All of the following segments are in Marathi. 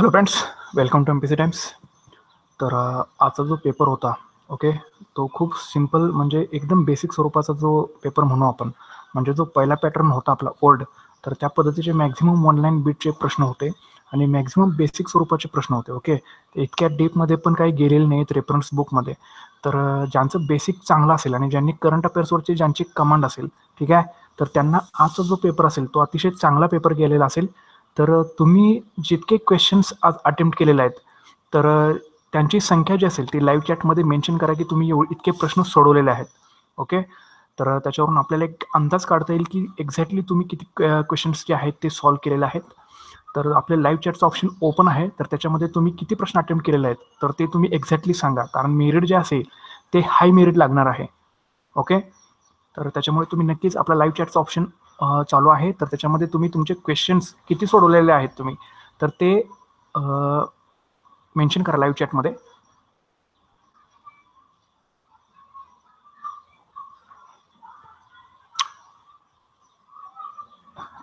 Hello friends welcome to M P C times तर आजचा जो पेपर होता ओके तो खूप सिंपल म्हणजे एकदम बेसिक स्वरूपाचा जो पेपर म्हणू आपण म्हणजे जो पहिला पॅटर्न होता आपला ओल्ड तर त्या पद्धतीचे मॅक्झिमम ऑनलाईन बीटचे प्रश्न होते आणि मॅक्झिमम बेसिक स्वरूपाचे प्रश्न होते ओके इतक्या डीपमध्ये पण काही गेलेले नाहीत रेफरन्स बुकमध्ये तर ज्यांचं बेसिक चांगलं असेल आणि ज्यांनी करंट अफेअर्सवरची ज्यांची कमांड असेल ठीक आहे तर त्यांना आजचा जो पेपर असेल तो अतिशय चांगला पेपर गेलेला असेल. तर तुम्ही जितके क्वेश्चन्स आज अटेम्प्ट केलेले आहेत तर त्यांची संख्या जी असेल ती लाईव्ह चॅटमध्ये मेन्शन करा की तुम्ही एव इतके प्रश्न सोडवलेले आहेत. ओके तर त्याच्यावरून आपल्याला एक अंदाज काढता येईल की एक्झॅक्टली तुम्ही किती क्वेश्चन्स जे आहेत ते सॉल्व्ह केलेले आहेत. तर आपले लाईव्ह चॅटचं ऑप्शन ओपन आहे तर त्याच्यामध्ये तुम्ही किती प्रश्न अटेम्प्ट केलेले आहेत तर ते तुम्ही एक्झॅक्टली सांगा. कारण मेरिट जे असेल ते हाय मेरिट लागणार आहे. ओके तर त्याच्यामुळे तुम्ही नक्कीच आपला लाईव्ह चॅटचं ऑप्शन चालू आहे. तर त्याच्यामध्ये तुम्ही तुमचे क्वेश्चन्स किती सोडवलेले आहेत तुम्ही? तर ते मेन्शन करा लाईव्ह चॅटमध्ये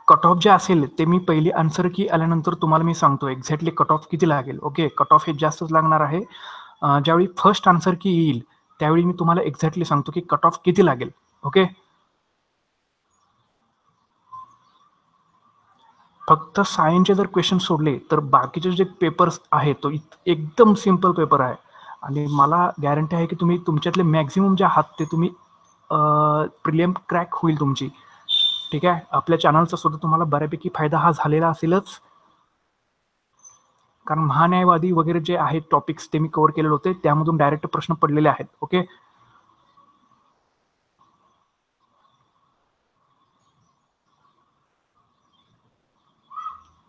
कट ऑफ जे असेल ते मी पहिली आन्सर की आल्यानंतर तुम्हाला मी सांगतो एक्झॅक्टली कट ऑफ किती लागेल. ओके कट ऑफ हे जास्तच लागणार आहे. ज्यावेळी फर्स्ट आन्सर की येईल त्यावेळी मी तुम्हाला एक्झॅक्टली सांगतो की कट ऑफ किती लागेल. ओके फक्त सायन्सचे जर क्वेश्चन सोडले तर बाकीचे जे पेपर्स आहेत तो एकदम सिंपल पेपर आहे. आणि मला गॅरंटी आहे की तुम्ही तुमच्यातले मॅक्झिमम जे आहात ते तुम्ही प्रिलियम क्रॅक होईल तुमची. ठीक आहे? आपल्या चॅनलचा सुद्धा तुम्हाला बऱ्यापैकी फायदा हा झालेला असेलच. कारण महान्यायवादी वगैरे जे आहेत टॉपिक्स ते मी कव्हर केलेले होते त्यामधून डायरेक्ट प्रश्न पडलेले आहेत. ओके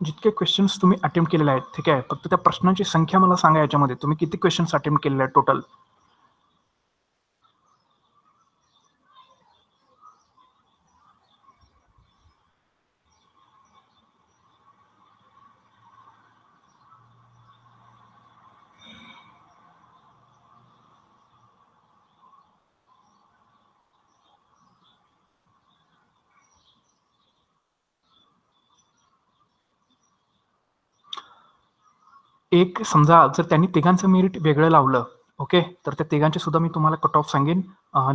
जितके क्वेश्चन्स तुम्ही अटेम्प्ट केलेले आहेत ठीक आहे? फक्त त्या प्रश्नांची संख्या मला सांगा याच्यामध्ये. तुम्ही किती क्वेश्चन्स अटेम्प्ट केलेले आहेत टोटल एक समजा जर त्यांनी तिघांचं मेरिट वेगळं लावलं ओके तर त्या तिघांचे सुद्धा मी तुम्हाला कट ऑफ सांगेन.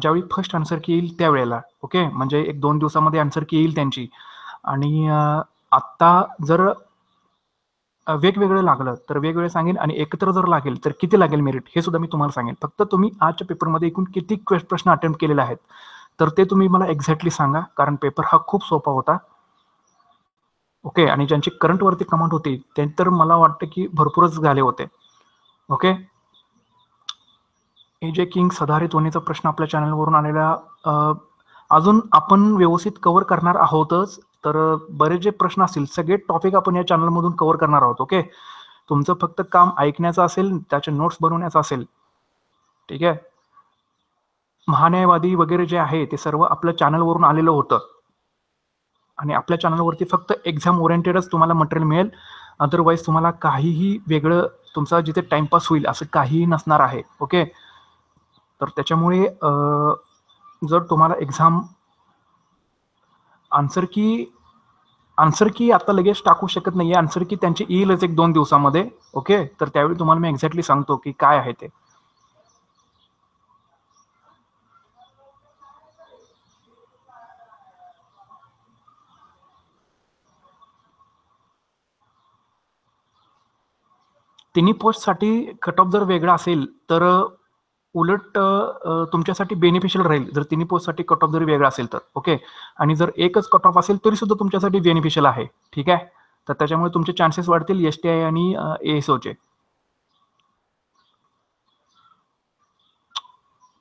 ज्यावेळी फर्स्ट आन्सर की येईल त्यावेळेला ओके म्हणजे एक दोन दिवसामध्ये आन्सर की येईल त्यांची. आणि आत्ता जर वेगवेगळं लागलं तर वेगवेगळं सांगेन आणि एकत्र जर लागेल तर किती लागेल मेरिट हे सुद्धा मी तुम्हाला सांगेन. फक्त तुम्ही आजच्या पेपरमध्ये एकूण किती क्वेश- प्रश्न अटेम्प्ट केलेले आहेत तर ते तुम्ही मला एक्झॅक्टली सांगा कारण पेपर हा खूप सोपा होता. ओके आणि ज्यांची करंटवरती कमांड होती ते तर मला वाटतं की भरपूरच झाले होते. ओके? ए जे किंग सदाहरित ध्वनीचा प्रश्न आपल्या चॅनलवरून आलेला अजून आपण व्यवस्थित कव्हर करणार आहोतच तर बरेच जे प्रश्न असतील सगळे टॉपिक आपण या चॅनलमधून कव्हर करणार आहोत ओके? तुमचं फक्त काम ऐकण्याचं असेल त्याचे नोट्स बनवण्याचं असेल ठीक आहे? महान्यायवादी वगैरे जे आहे ते सर्व आपल्या चॅनलवरून आलेलं होतं. आणि आपल्या चॅनलवरती फक्त एक्झाम ओरिएंटेडच तुम्हाला मटेरियल मिळेल. अदरवाईज तुम्हाला काहीही वेगळं तुमचा जिथे टाइमपास होईल असं काहीही नसणार आहे ओके तर त्याच्यामुळे जर तुम्हाला एक्झाम आन्सर की आन्सर की आता लगेच टाकू शकत नाही आहे आन्सर की त्यांची येईलच एक दोन दिवसामध्ये ओके तर त्यावेळी तुम्हाला मी एक्झॅक्टली सांगतो की काय आहे ते. तिन्ही पोस्टसाठी कट ऑफ जर वेगळा असेल तर उलट तुमच्यासाठी बेनिफिशियल राहील. जर तिन्ही पोस्टसाठी कट ऑफ जरी वेगळा असेल तर ओके आणि जर एकच कट ऑफ असेल तरी सुद्धा तुमच्यासाठी बेनिफिशियल आहे. ठीक आहे? तर त्याच्यामुळे तुमचे चान्सेस वाढतील एस टी आय आणि ए एस ओचे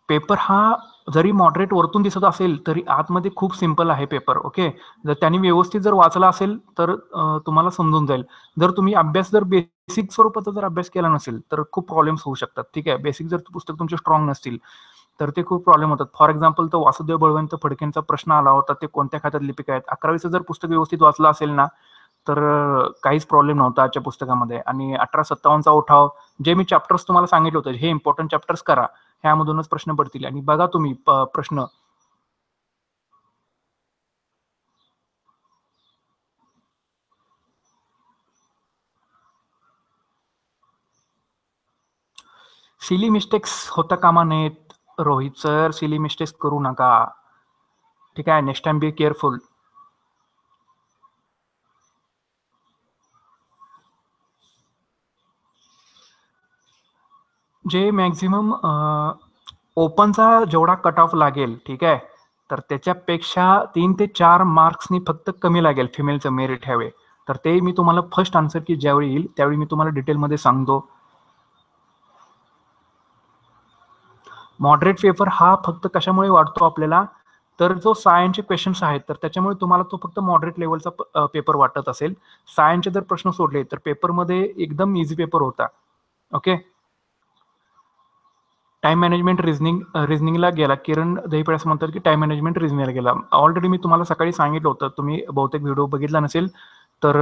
पेपर हा जरी मॉडरेट वरतून दिसत असेल तरी आतमध्ये खूप सिंपल आहे पेपर ओके जर त्यांनी व्यवस्थित जर वाचला असेल तर तुम्हाला समजून जाईल. जर तुम्ही अभ्यास जर बेसिक स्वरूपाचा जर अभ्यास केला नसेल तर खूप प्रॉब्लेम्स होऊ शकतात ठीक आहे? बेसिक जर पुस्तक तुमचे स्ट्रॉंग नसतील तर ते खूप प्रॉब्लेम होतात. फॉर एक्झाम्पल तर वासुदेव बळवंत फडकेंचा प्रश्न आला होता ते कोणत्या खात्यात लिपिका आहेत? अकरावीचं जर पुस्तक व्यवस्थित वाचलं असेल ना तर काहीच प्रॉब्लेम नव्हता आजच्या पुस्तकामध्ये. आणि अठरा सत्तावन्नचा उठाव जे मी चॅप्टर्स तुम्हाला सांगितले होते हे इम्पॉर्टंट चॅप्टर्स करा. ह्यामधूनच प्रश्न पडतील. आणि बघा तुम्ही प्रश्न. सिली मिस्टेक्स होता कामा नयेत रोहित सर सिली मिस्टेक्स करू नका. ठीक आहे नेक्स्ट टाइम बी केअरफुल जे मॅक्झिमम ओपनचा जेवढा कट ऑफ लागेल ठीक आहे? तर त्याच्यापेक्षा तीन ते चार मार्क्सनी फक्त कमी लागेल फिमेलचं मेरिट ह्यावे तर ते मी तुम्हाला फर्स्ट आन्सर की ज्यावेळी येईल त्यावेळी मी तुम्हाला डिटेलमध्ये सांगतो. मॉडरेट पेपर हा फक्त कशामुळे वाढतो आपल्याला? तर जो सायन्सचे क्वेश्चन्स आहेत तर त्याच्यामुळे तुम्हाला तो फक्त मॉडरेट लेवलचा पेपर वाटत असेल. सायन्सचे जर प्रश्न सोडले तर पेपरमध्ये एकदम इझी पेपर होता. ओके टाइम मॅनेजमेंट रिझनिंग रिझनिंगला गेला. किरण दहीपडे असं म्हणतात की टाइम मॅनेजमेंट रिझनिंगला गेला. ऑलरेडी मी तुम्हाला सकाळी सांगितलं होतं. तुम्ही बहुतेक व्हिडिओ बघितला नसेल तर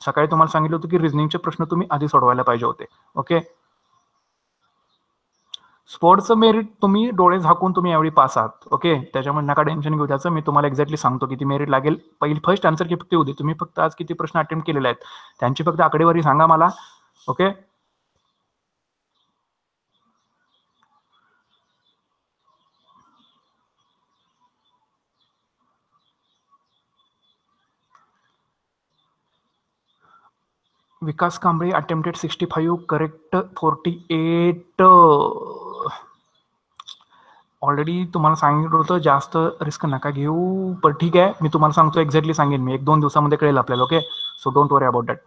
सकाळी तुम्हाला सांगितलं होतं की रिझनिंगचे प्रश्न तुम्ही आधी सोडवायला पाहिजे होते. ओके स्पोर्ट्सचं मेरिट तुम्ही डोळे झाकून तुम्ही यावेळी पास आहात. ओके त्याच्यामुळे नका टेन्शन घेऊ त्याचं. मी तुम्हाला एक्झॅक्टली सांगतो किती मेरिट लागेल. पहिली फर्स्ट आन्सर किती होती तुम्ही फक्त आज किती प्रश्न अटेम्प्ट केलेले आहेत. त्यांची फक्त आकडेवारी सांगा मला. Okay attempted sixty five correct forty eight already तुम्हाला सांगितलं होतं, जास्त रिस्क नका घेऊ. पण ठीक आहे, मी तुम्हाला सांगतो एक्झॅक्टली सांगेन मी. एक दोन दिवसामध्ये कळेल आपल्याला okay so don't worry about that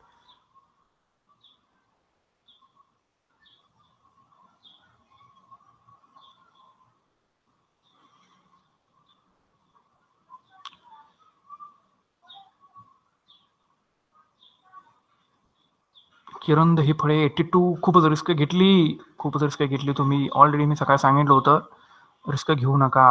Kiran he Phale eighty to खूपच रिस्क घेतली. खूपच रिस्क घेतली तुम्ही. ऑलरेडी मी सकाळी सांगितलं होतं रिस्क घेऊ नका.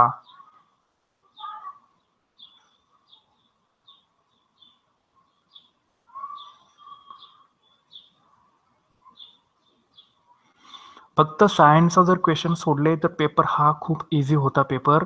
फक्त सायन्सचा जर क्वेश्चन सोडले तर पेपर हा खूप इझी होता पेपर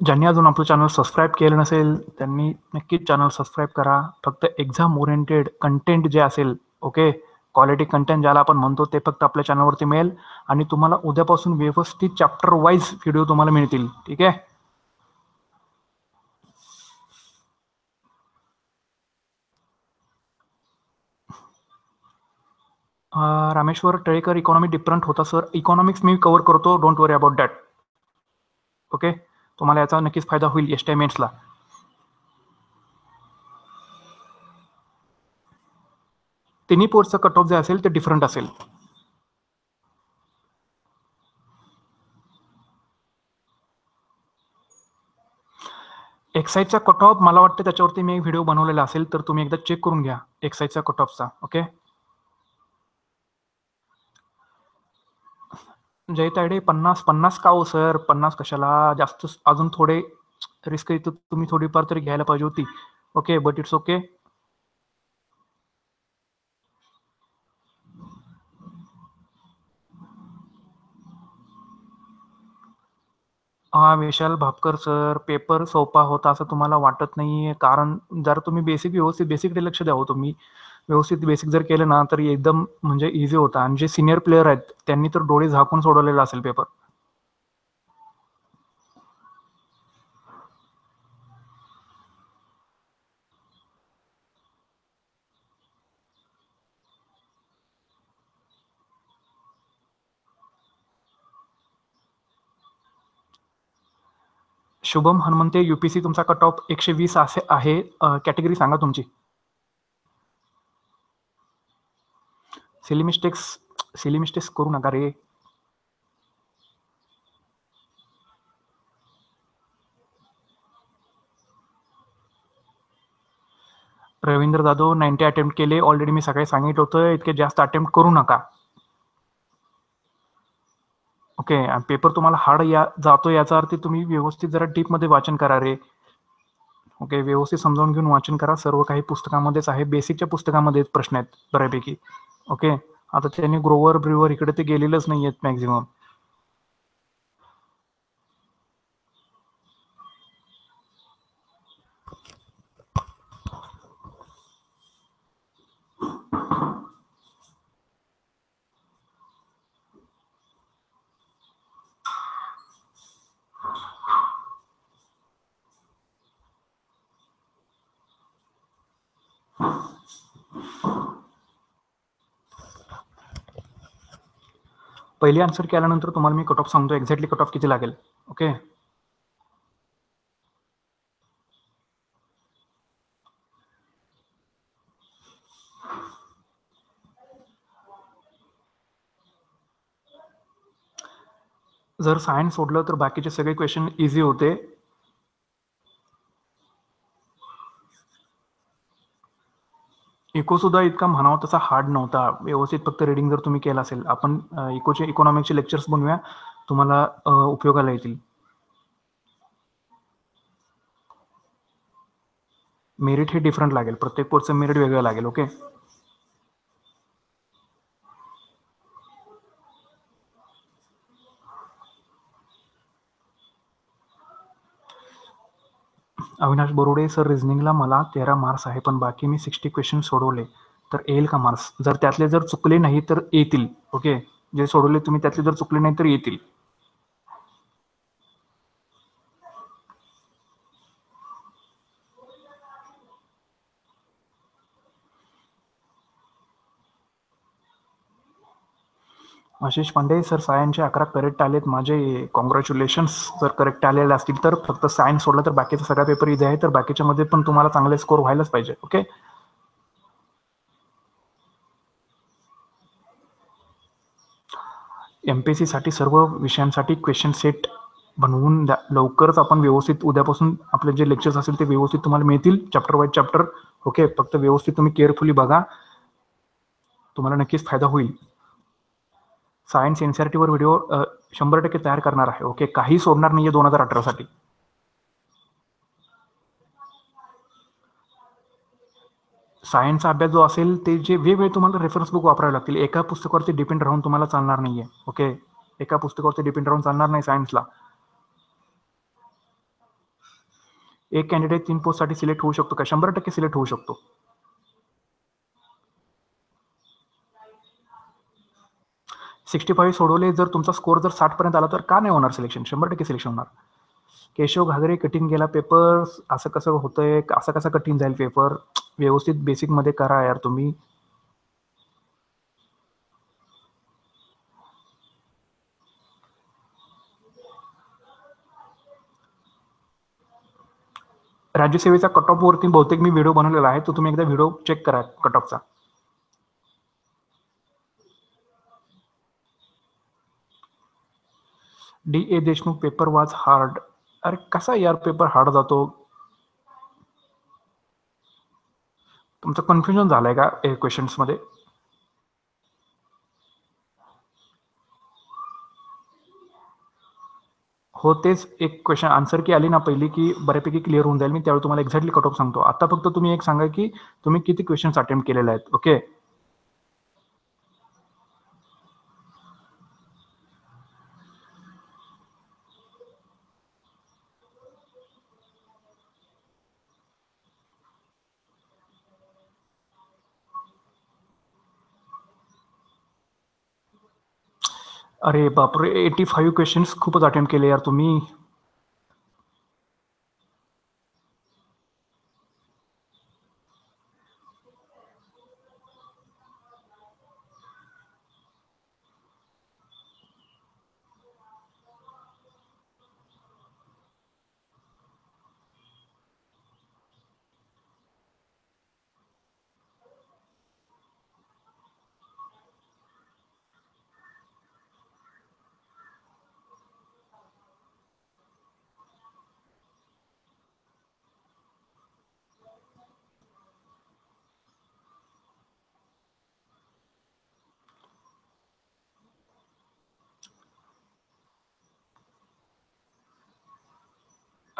ज्यांनी अजून आपलं चॅनल सबस्क्राईब केलं नसेल त्यांनी नक्कीच चॅनल सबस्क्राईब करा. फक्त एक्झाम ओरिएंटेड कंटेंट जे असेल ओके क्वालिटी कंटेंट ज्याला आपण म्हणतो ते फक्त आपल्या चॅनलवरती मिळेल आणि तुम्हाला उद्यापासून व्यवस्थित चॅप्टर वाईज व्हिडिओ तुम्हाला मिळतील ठीक आहे? रामेश्वर टळेकर इकॉनॉमी डिफरंट होता सर इकॉनॉमिक्स मी कव्हर करतो. Don't worry about that okay तुम्हाला याचा नक्कीच फायदा होईल एस्टायमेंट्सला तिन्ही पोर्टचा कट ऑफ जे असेल ते डिफरंट असेल. एक्साईजचा कट ऑफ मला वाटतं त्याच्यावरती मी एक व्हिडिओ बनवलेला असेल तर तुम्ही एकदा चेक करून घ्या एक्साईजचा कट ऑफचा ओके जयताईडे पन्नास पन्नास का हो सर? पन्नास कशाला? जास्त अजून थोडे रिस्क इथं तुम्ही थोडीफार तरी घ्यायला पाहिजे होती. ओके बट इट्स ओके हा विशाल भापकर सर. पेपर सोपा होता असं तुम्हाला वाटत नाहीये? कारण जर तुम्ही बेसिक व्यवस्थित बेसिक लक्ष द्यावं हो तुम्ही. व्यवस्थित बेसिक जर केलं ना तर एकदम म्हणजे इझी होता. आणि जे सिनियर प्लेअर आहेत त्यांनी तर डोळे झाकून सोडवलेला असेल पेपर शुभम हनुमंते युपीसी तुमचा कट ऑफ एकशे वीस असे आहे. कॅटेगरी सांगा तुमची. सिली मिस्टेक्स सिली मिस्टेक्स करू नका रे रवींद्र जाधव नाईन्टी अटेम्प्ट केले ऑलरेडी मी सकाळी सांगितलं होतं इतके जास्त अटेम्प्ट करू नका ओके पेपर तुम्हाला हार्ड या जातो याचा अर्थ तुम्ही व्यवस्थित जरा डीपमध्ये वाचन करा रे। ओके व्यवस्थित समजावून घेऊन वाचन करा सर्व काही पुस्तकामध्येच आहे बेसिकच्या पुस्तकामध्येच प्रश्न आहेत बऱ्यापैकी। ओके? आता त्यांनी ग्रोवर ब्रिवर इकडे ते गेलेलंच नाही आहेत मॅक्झिमम पहिली आन्सर केल्यानंतर तुम्हाला मी कट ऑफ सांगतो एक्झॅक्टली कट ऑफ किती लागेल. ओके जर सायन्स सोडलं तर बाकीचे सगळे क्वेश्चन इझी होते. इको सुद्धा इतका म्हणावा तसा हार्ड नव्हता. व्यवस्थित फक्त रिडिंग जर तुम्ही केलं असेल आपण इकोचे इकॉनॉमिकचे लेक्चर्स बनवूया. तुम्हाला उपयोगाला येतील. मेरिट हे डिफरंट लागेल. प्रत्येक कोर्सचं मेरिट वेगळं लागेल ओके अविनाश बरोडे सर रिझनिंगला मला तेरा मार्क्स आहे पण बाकी मी सिक्स्टी क्वेश्चन सोडवले. तर येईल का मार्क्स जर त्यातले जर चुकले नाही तर येतील. ओके जे सोडवले तुम्ही त्यातले जर चुकले नाही तर येतील. आशिष पांडे सर सायन्सचे अकरा करेक्ट आलेत. माझे कॉंग्रॅच्युलेशन्स जर करेक्ट आलेले असतील तर. फक्त सायन्स सोडलं तर बाकीचा सगळा पेपर इथे आहे. तर बाकीच्यामध्ये पण तुम्हाला चांगले स्कोर व्हायलाच पाहिजे. ओके एम पी साठी सर्व विषयांसाठी क्वेश्चन सेट बनवून द्या. लवकरच आपण व्यवस्थित उद्यापासून आपले जे लेक्चर्स असतील ते व्यवस्थित तुम्हाला मिळतील. चॅप्टर वाईज चॅप्टर ओके फक्त व्यवस्थित तुम्ही केअरफुली बघा. तुम्हाला नक्कीच फायदा होईल. सायन्स एन सी आर टीवर व्हिडिओ शंभर टक्के तयार करणार आहे. ओके? काही सोडणार नाही आहे दोन हजार अठरासाठी. सायन्सचा अभ्यास जो असेल ते जे वेगवेगळे तुम्हाला रेफरन्स बुक वापरावे लागतील. एका पुस्तकावरती डिपेंड राहून तुम्हाला चालणार नाही आहे ओके? एका पुस्तकावरती डिपेंड राहून चालणार नाही सायन्सला. एक कॅन्डिडेट तीन पोस्टसाठी सिलेक्ट होऊ शकतो का? शंभर टक्के सिलेक्ट होऊ शकतो. सिक्स्टी फाईव्ह सोडवले जर तुमचा स्कोर जर साठपर्यंत आला तर का नाही होणार सिलेक्शन शंभर टक्के सिलेक्शन होणार. केशव घागरे कठीण गेला पेपर असं कसं होतंय असं कसं कठीण जाईल पेपर व्यवस्थित बेसिकमध्ये करा यार तुम्ही. राज्यसेवेचा कट ऑफ वरती बहुतेक मी व्हिडिओ बनवलेला आहे तो तुम्ही एकदा व्हिडिओ चेक करा cut ऑफचा D A Deshmukh paper was hard अरे कसा यार पेपर हार्ड जातो? तुमचं कन्फ्युजन झालंय का क्वेश्चन्समध्ये? हो तेच एक क्वेश्चन आन्सर की आली ना पहिली की बऱ्यापैकी क्लिअर होऊन जाईल. मी त्यावेळी तुम्हाला एक्झॅक्टली कट ऑफ सांगतो. आता फक्त तुम्ही एक सांगा की तुम्ही किती क्वेश्चन्स अटेम्प्ट केलेले आहेत. ओके अरे बापरे एटी फाईव्ह क्वेश्चन्स खूपच अटेम्प्ट केले यार तुम्ही.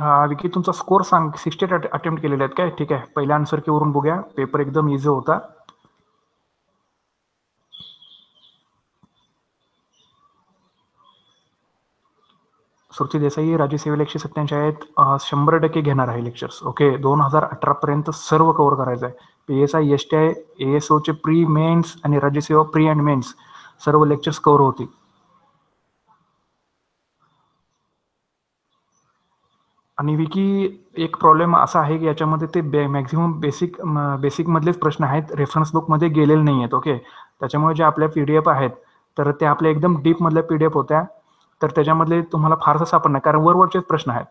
हा विकी तुमचा स्कोर सांग. सिक्स्टी एट अटेम्प्ट केलेले आहेत काय? ठीक आहे. पहिल्या आन्सर वरून बघूया. पेपर एकदम इझी होता. सुरती देसाई राज्यसेवेला एकशे सत्याऐंशी आहेत. शंभर टक्के घेणार आहे लेक्चर्स ओके दोन हजार अठरापर्यंत सर्व कव्हर करायचं आहे. P S I S T I A S ओचे प्री मेन्स आणि राज्यसेवा प्री अँड मेन्स सर्व लेक्चर्स कव्हर होतील. आणि विकी एक प्रॉब्लेम असा आहे की याच्यामध्ये ते बे मॅक्झिमम बेसिक बेसिकमधलेच प्रश्न आहेत. रेफरन्स बुकमध्ये गेलेले नाही आहेत ओके त्याच्यामुळे जे आपल्या पी डी एफ आहेत तर ते आपल्या एकदम डीपमधल्या पी डी एफ होत्या. तर त्याच्यामधले तुम्हाला फारसं सापडणार कारण वरवरचेच प्रश्न आहेत.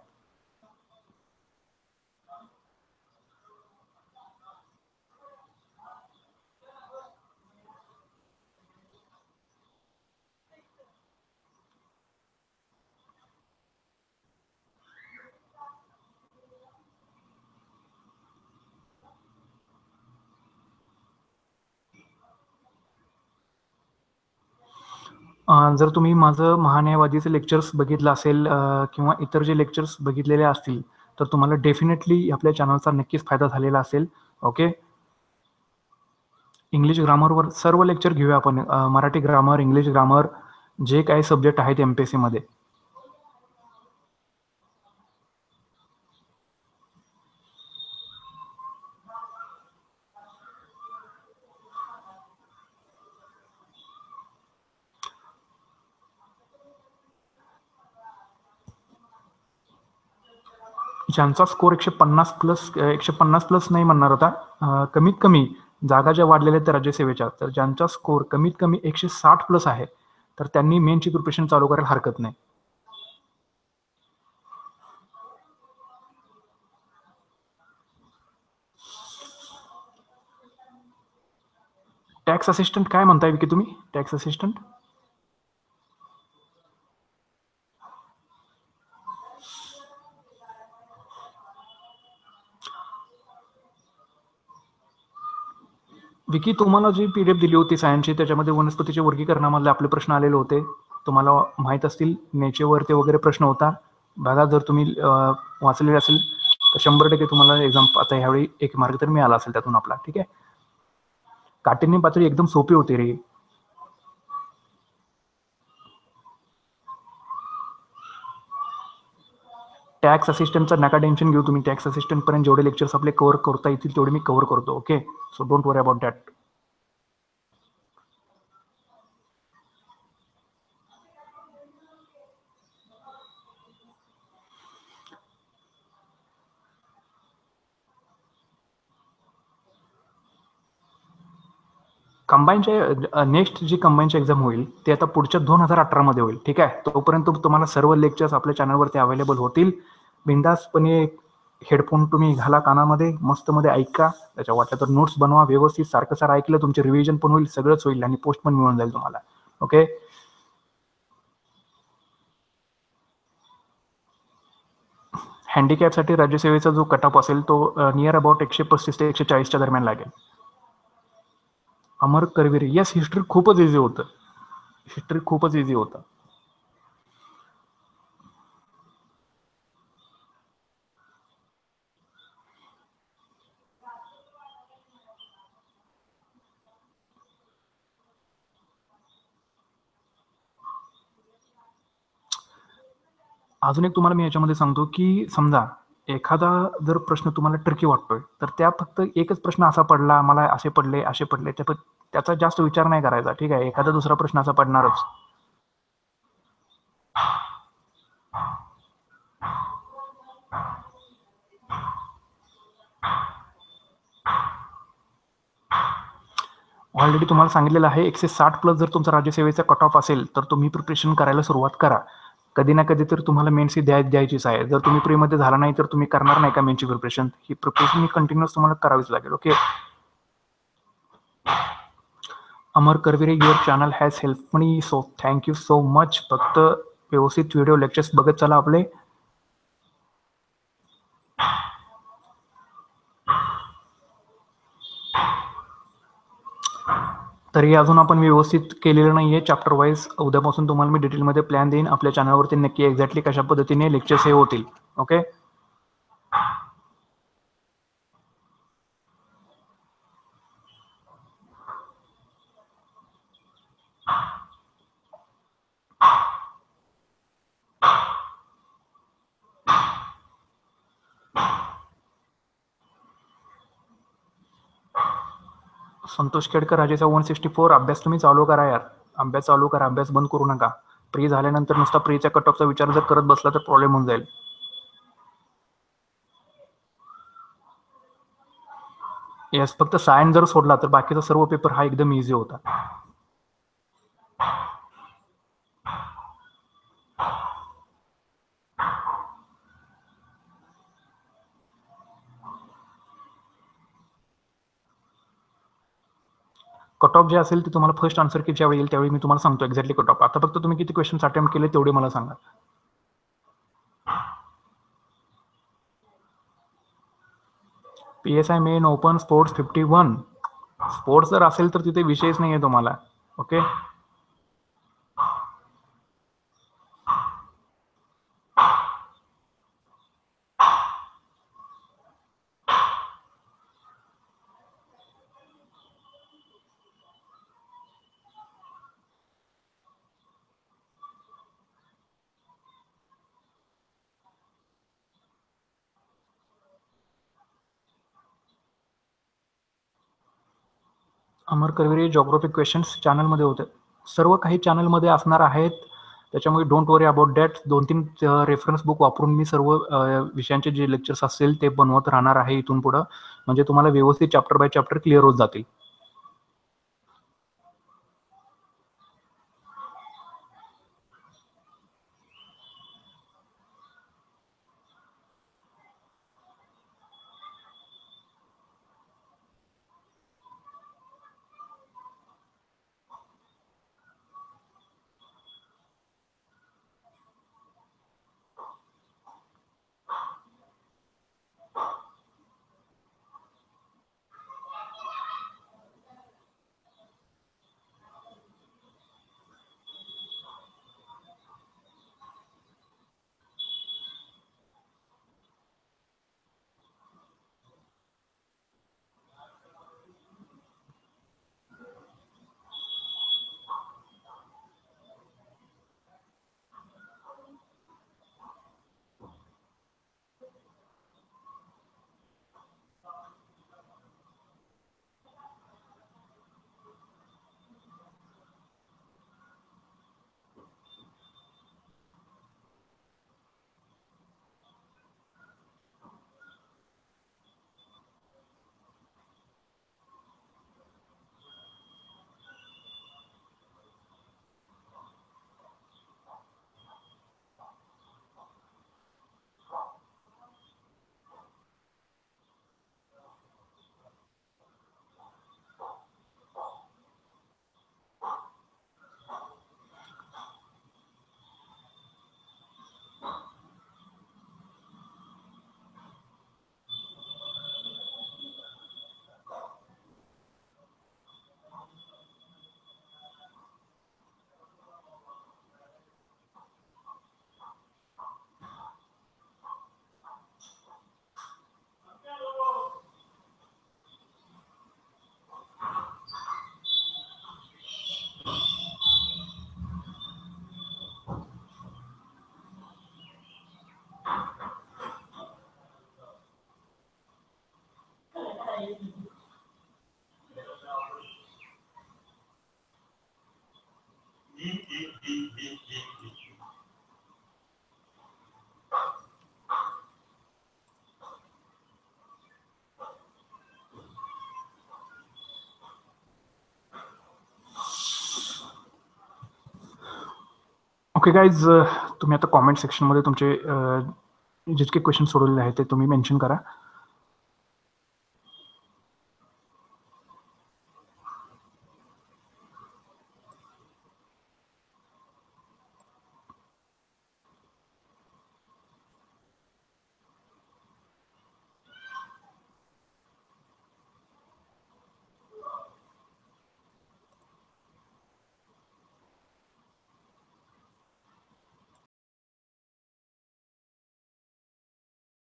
जर तुम्ही माझं महान्यायवादीचं लेक्चर्स बघितलं असेल किंवा इतर जे लेक्चर्स बघितलेले असतील तर तुम्हाला डेफिनेटली आपल्या चॅनलचा नक्कीच फायदा झालेला असेल. ओके इंग्लिश ग्रामरवर सर्व लेक्चर घेऊया आपण. मराठी ग्रामर इंग्लिश ग्रामर जे काही सब्जेक्ट आहेत एम पी एस सीमध्ये ज्यांचा स्कोर एकशे पन्नास प्लस एकशे पन्नास प्लस नाही म्हणणार होता. कमीत कमी जागा ज्या वाढलेल्या आहेत त्या राज्यसेवेच्या तर ज्यांचा स्कोर कमीत कमी एकशे साठ प्लस आहे तर त्यांनी मेनची प्रिपरेशन चालू करायला हरकत नाही. टॅक्स असिस्टंट काय म्हणताय विकी तुम्ही? टॅक्स असिस्टंट विकी तुम्हाला जी पी डी एफ दिली होती सायन्सची त्याच्यामध्ये वनस्पतीच्या वर्गीकरणामधले आपले प्रश्न आलेले होते. तुम्हाला माहीत असतील नेचेवरती वगैरे प्रश्न होता. बघा जर तुम्ही वाचलेले असेल तर शंभर टक्के तुम्हाला एक्झाम आता ह्यावेळी एक मार्ग तर मिळाला असेल त्यातून आपला ठीक आहे? काठिण्य पातळी एकदम सोपी होती रे. टॅक्स असिस्टंटचं नका टेन्शन घेऊ तुम्ही. टॅक्स असिस्टंटपर्यंत जेवढे लेक्चर्स आपले कव्हर करता येतील तेवढे मी कव्हर करतो okay so don't worry about that कंबाईनच्या next जी कंबाईनची एक्झाम होईल ते आता पुढच्या दोन हजार अठरामध्ये होईल ठीक आहे? तोपर्यंत तुम्हाला सर्व लेक्चर्स आपल्या चॅनलवरती अवेलेबल होतील. बिंदासपणे हेडफोन तुम्ही घाला कानामध्ये मस्तमध्ये ऐका. त्याच्या वाटलं तर नोट्स बनवा व्यवस्थित सारखं सारं ऐकलं तुमचे रिव्हिजन पण होईल सगळंच होईल आणि पोस्ट पण मिळून जाईल तुम्हाला. ओके हँडिकॅपसाठी राज्यसेवेचा जो कटअप असेल तो नियर अबाउट एकशे पस्तीस ते एकशे चाळीसच्या दरम्यान लागेल. अमर करवीर. यस हिस्ट्री खूपच इझी होतं. हिस्ट्री खूपच इझी होतं. अजून एक तुम्हाला मी याच्यामध्ये सांगतो की समजा एखादा जर प्रश्न तुम्हाला ट्रिकी वाटतोय तर त्या फक्त एकच प्रश्न असा पडला मला असे पडले असे पडले त्या त्याचा जास्त विचार नाही करायचा ठीक आहे? एखादा दुसरा प्रश्न असा पडणारच. ऑलरेडी तुम्हाला सांगितलेलं आहे एकशे साठ प्लस जर तुमचा राज्यसेवेचा कट ऑफ असेल तर तुम्ही प्रिपरेशन करायला सुरुवात करा. कधी ना कधी तर तुम्हाला मेन्सी द्याय द्यायचीच आहे. जर तुम्ही प्रीमध्ये झाला नाही तर तुम्ही करणार नाही का मेनची प्रिपरेशन ही प्रिपरेशन ही कंटिन्युअस तुम्हाला करावीच लागेल okay Amar Karvire your channel has help me so thank you so much फक्त व्यवस्थित व्हिडिओ लेक्चर्स बघत चला आपले. तरी अजून आपण व्यवस्थित केलेलं नाही आहे चॅप्टर वाईज उद्यापासून तुम्हाला मी डिटेलमध्ये प्लॅन देईन. आपल्या चॅनलवरती नक्की एक्झॅक्टली कशा पद्धतीने लेक्चर्स हे होतील. ओके संतोष केडकर राजेचा वन सिक्स्टी फोर अभ्यास तुम्ही चालू करा यार. अभ्यास चालू करा अभ्यास बंद करू नका. प्री झाल्यानंतर नुसता प्रीचा कट ऑफचा विचार जर करत बसला तर प्रॉब्लेम होऊन जाईल. येस फक्त सायन्स जर सोडला तर बाकीचा सर्व पेपर हा एकदम इझी होता. कट ऑफ जे असेल ते तुम्हाला फर्स्ट आन्सर की ज्यावेळी येईल त्यावेळी मी तुम्हाला सांगतो एक्झॅक्टली कट ऑफ आता फक्त तुम्ही किती क्वेश्चन्स अटेम्प्ट केले तेवढे मला सांगा. P S I main open sports fifty one sports जर असेल तर तिथे विषयच नाही आहे तुम्हाला okay Amar Karvire geographic questions चॅनलमध्ये होते. सर्व काही चॅनलमध्ये असणार आहेत. त्याच्यामुळे डोंट वरी अबाउट डॅट दोन तीन रेफरन्स बुक वापरून मी सर्व विषयांचे जे लेक्चर्स असतील ते बनवत राहणार आहे इथून पुढं. म्हणजे तुम्हाला व्यवस्थित चॅप्टर बाय चॅप्टर क्लिअर होत जातील. ओके गाईज uh, तुम्ही आता कॉमेंट सेक्शनमध्ये तुमचे uh, जितके क्वेश्चन सोडवलेले आहेत ते तुम्ही मेन्शन करा.